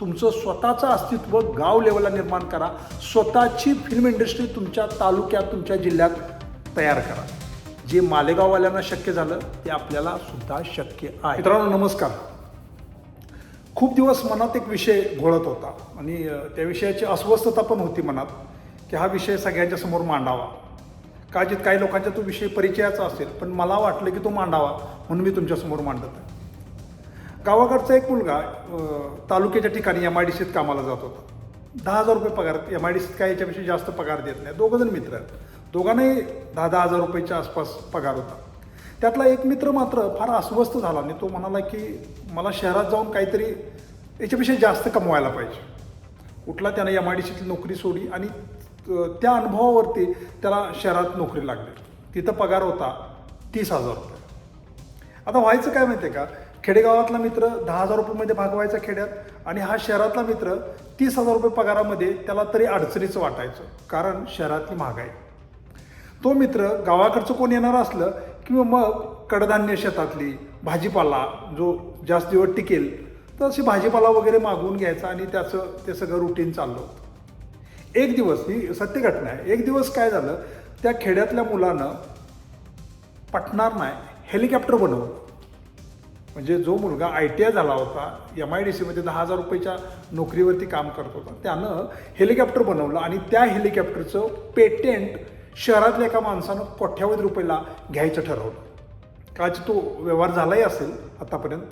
तुमचं स्वतःचं अस्तित्व गाव लेवलला निर्माण करा. स्वतःची फिल्म इंडस्ट्री तुमच्या तालुक्यात तुमच्या जिल्ह्यात तयार करा. जे मालेगाववाल्यांना शक्य झालं ते आपल्याला सुद्धा शक्य आहे. मित्रांनो नमस्कार. खूप दिवस मनात एक विषय घोळत होता. आणि त्या विषयाची अस्वस्थता पण होती मनात की हा विषय सगळ्यांच्या समोर मांडावा. कदाचित काही लोकांच्या तो विषय परिचयाचा असेल पण मला वाटलं की तो मांडावा म्हणून मी तुमच्यासमोर मांडत आहे. गावाकडचा एक मुलगा तालुक्याच्या ठिकाणी एम आय डी सीत कामाला जात होता. दहा हजार रुपये पगार एम आय डी सीत काय याच्यापेक्षा जास्त पगार देत नाही. दोघं जण मित्र आहेत. दोघांनाही दहा दहा हजार रुपयाच्या आसपास पगार होता. त्यातला एक मित्र मात्र फार अस्वस्थ झाला आणि तो म्हणाला की मला शहरात जाऊन काहीतरी याच्यापेक्षा जास्त कमवायला पाहिजे. कुठला त्यानं एम आय डी सीतली नोकरी सोडली आणि त्या अनुभवावरती त्याला शहरात नोकरी लागली. तिथं पगार होता तीस हजार रुपये. आता व्हायचं काय माहिती आहे का? खेडेगावातला मित्र दहा हजार रुपयेमध्ये भागवायचा खेड्यात आणि हा शहरातला मित्र तीस हजार रुपये पगारामध्ये त्याला तरी अडचणीचं वाटायचं कारण शहरातली महागाई तो मित्र गावाकडचं कोण येणार असलं किंवा मग कडधान्य शेतातली भाजीपाला जो जास्त दिवस टिकेल तर अशी भाजीपाला वगैरे मागवून घ्यायचा आणि त्याचं ते सगळं रुटीन चाललं होतं. एक दिवस ही सत्य घटना आहे. एक दिवस काय झालं त्या खेड्यातल्या मुलानं पटणार नाही हेलिकॉप्टर बनवलं. म्हणजे जो मुलगा आय टी आय झाला होता एम आय डी सीमध्ये दहा हजार रुपयाच्या नोकरीवरती काम करत होता. त्यानं हेलिकॉप्टर बनवलं आणि त्या हेलिकॉप्टरचं पेटेंट शहरातल्या एका माणसानं कोट्यावधी रुपयाला घ्यायचं ठरवलं. काच तो व्यवहार झालाही असेल आतापर्यंत.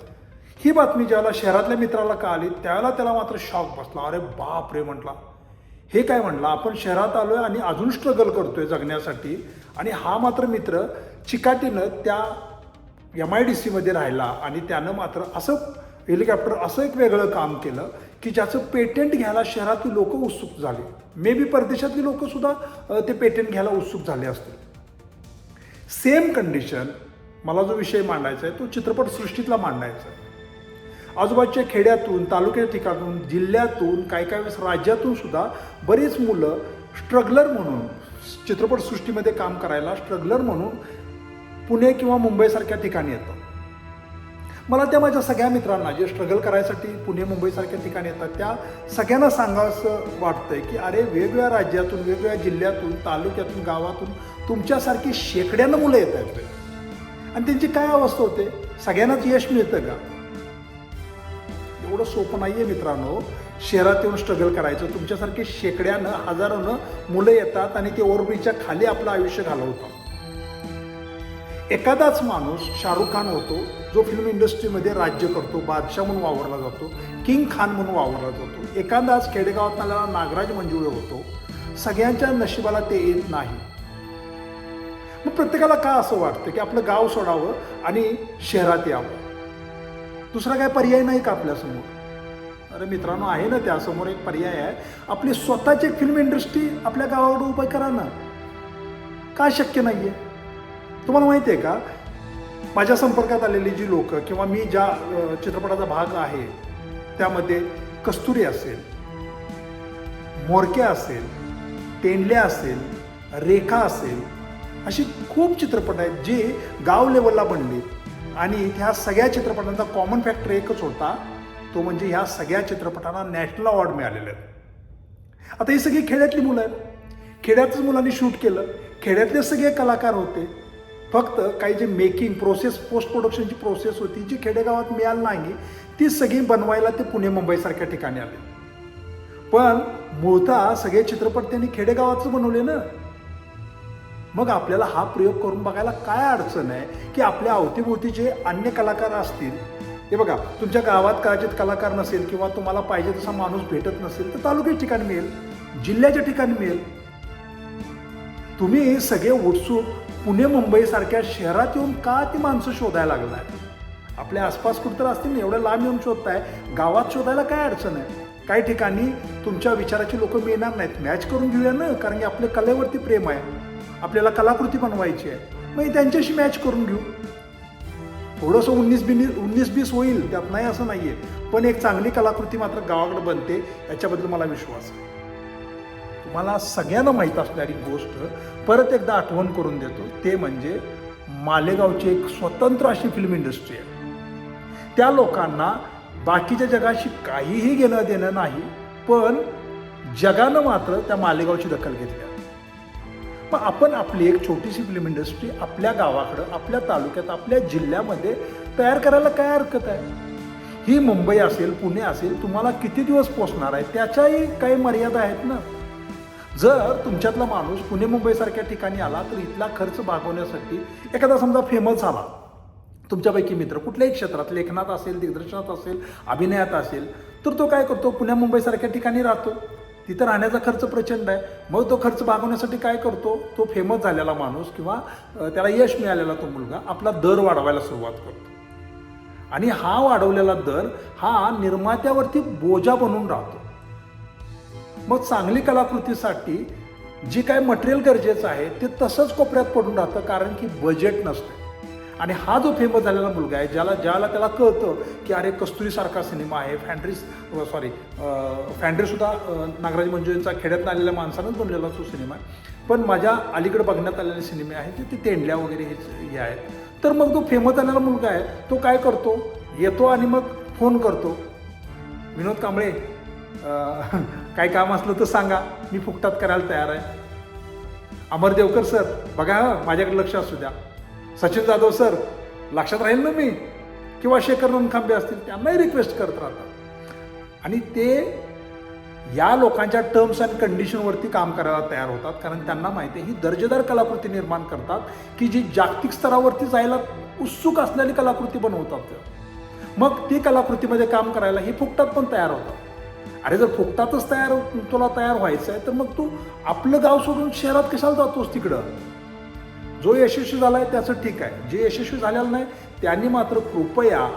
ही बातमी ज्याला शहरातल्या मित्राला का आली त्यावेळेला त्याला मात्र शॉक बसला. अरे बाप रे म्हटला. हे काय म्हटलं आपण शहरात आलो आहे आणि अजून स्ट्रगल करतोय जगण्यासाठी. आणि हा मात्र मित्र चिकाटीनं त्या एम आय डी सीमध्ये राहिला आणि त्यानं मात्र असं हेलिकॉप्टर असं एक वेगळं काम केलं की ज्याचं पेटंट घ्यायला शहरातली लोक उत्सुक झाले. मे बी परदेशातली लोकंसुद्धा ते पेटंट घ्यायला उत्सुक झाले असतील. सेम कंडिशन मला जो विषय मांडायचा आहे तो चित्रपटसृष्टीतला मांडायचा आहे. आजूबाजूच्या खेड्यातून तालुक्या ठिकाणून जिल्ह्यातून काही काही वेळेस राज्यातून सुद्धा बरीच मुलं स्ट्रगलर म्हणून चित्रपटसृष्टीमध्ये काम करायला स्ट्रगलर म्हणून पुणे किंवा मुंबईसारख्या ठिकाणी येतात मला त्या माझ्या सगळ्या मित्रांना जे स्ट्रगल करायसाठी पुणे मुंबईसारख्या ठिकाणी येतात त्या सगळ्यांना सांगावंसं वाटतंय की अरे वेगवेगळ्या राज्यातून वेगवेगळ्या जिल्ह्यातून तालुक्यातून गावातून तुमच्यासारखी शेकड्यानं मुलं येत आहेत. आणि त्यांची काय अवस्था होते? सगळ्यांनाच यश मिळतं का? एवढं सोपं नाही आहे मित्रांनो. शहरात येऊन स्ट्रगल करायचं. तुमच्यासारखे शेकड्यानं हजारोनं मुलं येतात आणि ते ओव्हरब्रिजच्या खाली आपलं आयुष्य घालवतात. एखादाच माणूस शाहरुख खान होतो जो फिल्म इंडस्ट्रीमध्ये राज्य करतो बादशाह म्हणून वावरला जातो किंग खान म्हणून वावरला जातो. एखादाच खेडेगावात आलेला नागराज मंजुळे होतो सगळ्यांच्या नशिबाला ते येत नाही. मग प्रत्येकाला का असं वाटतं की आपलं गाव सोडावं आणि शहरात यावं? दुसरा काय पर्याय नाही का आपल्यासमोर अरे मित्रांनो आहे ना त्यासमोर एक पर्याय आहे. आपली स्वतःची फिल्म इंडस्ट्री आपल्या गावावर उभं करा ना. का शक्य नाही आहे तुम्हाला माहिती आहे का? माझ्या संपर्कात आलेली जी लोक किंवा मी ज्या चित्रपटाचा भाग आहे त्यामध्ये कस्तुरी असेल मोरक्या असेल तेंडल्या असेल रेखा असेल अशी खूप चित्रपट आहेत जे गाव लेवलला बनले आणि ह्या सगळ्या चित्रपटांचा कॉमन फॅक्टर एकच होता तो म्हणजे ह्या सगळ्या चित्रपटांना नॅशनल अवॉर्ड मिळालेले आहेत. आता ही सगळी खेड्यातली मुलं आहेत. खेड्यातच मुलांनी शूट केलं. खेड्यातले सगळे कलाकार होते. फक्त काही जे मेकिंग प्रोसेस पोस्ट प्रोडक्शनची प्रोसेस होती जी खेडेगावात मिळाली नाही ती सगळी बनवायला ते पुणे मुंबईसारख्या ठिकाणी आले. पण मूळतः सगळे चित्रपट त्यांनी खेडेगावातच बनवले ना. मग आपल्याला हा प्रयोग करून बघायला काय अडचण आहे की आपल्या अवतीभोवती जे अन्य कलाकार असतील हे बघा तुमच्या गावात कदाचित कलाकार नसेल किंवा तुम्हाला पाहिजे तसा माणूस भेटत नसेल तर तालुक्याच्या ठिकाणी मिळेल जिल्ह्याच्या ठिकाणी मिळेल. तुम्ही सगळे उत्सुक पुणे मुंबईसारख्या शहरात येऊन का ती माणसं शोधायला लागलाय? आपल्या आसपास कुठं असतील ना एवढ्या लांब येऊन शोधताय गावात शोधायला काय अडचण आहे? काही ठिकाणी तुमच्या विचाराची लोक मिळणार नाहीत. मॅच करून घेऊया ना कारण की आपल्या कलेवरती प्रेम आहे. आपल्याला कलाकृती बनवायची आहे. मग त्यांच्याशी मॅच करून घेऊ. थोडंसं उन्नीस बिनी उन्नीस बीस होईल त्यात नाही असं नाही आहे पण एक चांगली कलाकृती मात्र गावाकडे बनते याच्याबद्दल मला विश्वास आहे. मला सगळ्यांना माहीत असणारी गोष्ट परत एकदा आठवण करून देतो. ते म्हणजे मालेगावची एक स्वतंत्र अशी फिल्म इंडस्ट्री आहे. त्या लोकांना बाकीच्या जगाशी काहीही घेणं देणं नाही पण जगानं मात्र त्या मालेगावची दखल घेतली मग आपण आपली एक छोटीशी फिल्म इंडस्ट्री आपल्या गावाकडं आपल्या तालुक्यात आपल्या जिल्ह्यामध्ये तयार करायला काय हरकत आहे? ही मुंबई असेल पुणे असेल तुम्हाला किती दिवस पोचणार आहे? त्याच्याही काही मर्यादा आहेत ना. जर तुमच्यातला माणूस पुणे मुंबईसारख्या ठिकाणी आला तर इथला खर्च भागवण्यासाठी एखादा समजा फेमस झाला. तुमच्यापैकी मित्र कुठल्याही क्षेत्रात लेखनात असेल दिग्दर्शनात असेल अभिनयात असेल तर तो काय करतो? पुण्या मुंबईसारख्या ठिकाणी राहतो. तिथं राहण्याचा खर्च प्रचंड आहे. मग तो खर्च भागवण्यासाठी काय करतो? तो फेमस झालेला माणूस किंवा त्याला यश मिळालेला तो मुलगा आपला दर वाढवायला सुरुवात करतो. आणि हा वाढवलेला दर हा निर्मात्यावरती बोजा बनून राहतो. मग चांगली कलाकृतीसाठी जी काय मटेरियल गरजेचं आहे ते तसंच कोपऱ्यात पडून राहतं कारण की बजेट नसतं. आणि हा जो फेमस झालेला मुलगा आहे ज्याला ज्याला त्याला कळतं की अरे कस्तुरीसारखा सिनेमा आहे फॅन्ड्रीस सॉरी फॅन्ड्रीसुद्धा नागराज मंजुळेंचा खेड्यात आलेल्या माणसानंच बनलेला तो सिनेमा आहे. पण माझ्या अलीकडे बघण्यात आलेले सिनेमे आहेत ते- ते तेंडल्या वगैरे हे हे आहेत. तर मग तो फेमस झालेला मुलगा आहे तो काय करतो? येतो आणि मग फोन करतो. विनोद कांबळे काय काम असलं तर सांगा. मी फुकटात करायला तयार आहे. अमर देवकर सर बघा माझ्याकडे लक्ष असू द्या. सचिन जाधव सर लक्षात राहील ना मी? किंवा शेखर रणखांबे असतील त्यांनाही रिक्वेस्ट करत राहतात. आणि ते या लोकांच्या टर्म्स अँड कंडिशनवरती काम करायला तयार होतात कारण त्यांना माहिती आहे ही दर्जेदार कलाकृती निर्माण करतात की जी जागतिक स्तरावरती जायला उत्सुक असलेली कलाकृती बनवतात. मग ती कलाकृतीमध्ये काम करायला हे फुकटात पण तयार होतात. अरे जर फुकटातच तयार हो- तुला तयार व्हायचं आहे तर मग तू आपलं गाव सोडून शहरात कशाला जातोस तिकडं? जो यशस्वी झाला आहे त्याचं ठीक आहे. जे यशस्वी झालेलं नाही त्यांनी मात्र कृपया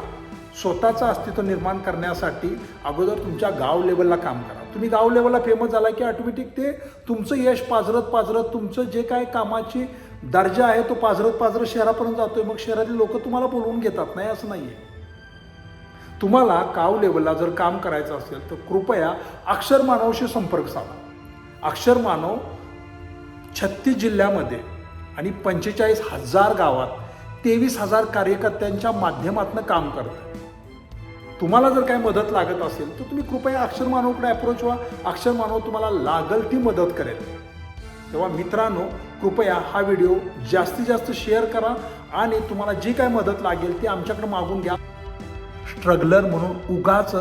स्वतःचं अस्तित्व निर्माण करण्यासाठी अगोदर तुमच्या गाव लेवलला काम करा. तुम्ही गाव लेवलला फेमस झाला की ऑटोमॅटिक ते तुमचं यश पाजरत पाजरत तुमचं जे काय कामाची दर्जा आहे तो पाजरत पाजरत शहरापर्यंत जातोय. मग शहरातले लोक तुम्हाला बोलवून घेतात नाही असं नाही आहे तुम्हाला काव लेवलला जर काम करायचं असेल तर कृपया अक्षर मानवशी संपर्क साधा. अक्षर मानव छत्तीस जिल्ह्यामध्ये आणि पंचेचाळीस हजार गावात तेवीस हजार कार्यकर्त्यांच्या माध्यमातून काम करतं तुम्हाला जर काही मदत लागत असेल तर तुम्ही कृपया अक्षर मानवकडे अप्रोच व्हा. अक्षर मानव तुम्हाला लागल ती मदत करेल. तेव्हा मित्रांनो कृपया हा व्हिडिओ जास्तीत जास्त शेअर करा आणि तुम्हाला जी काय मदत लागेल ती आमच्याकडे मागून घ्या. स्ट्रगलर म्हणून उगाच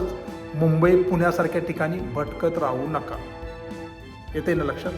मुंबई पुण्यासारख्या ठिकाणी भटकत राहू नका. येते ना लक्षात?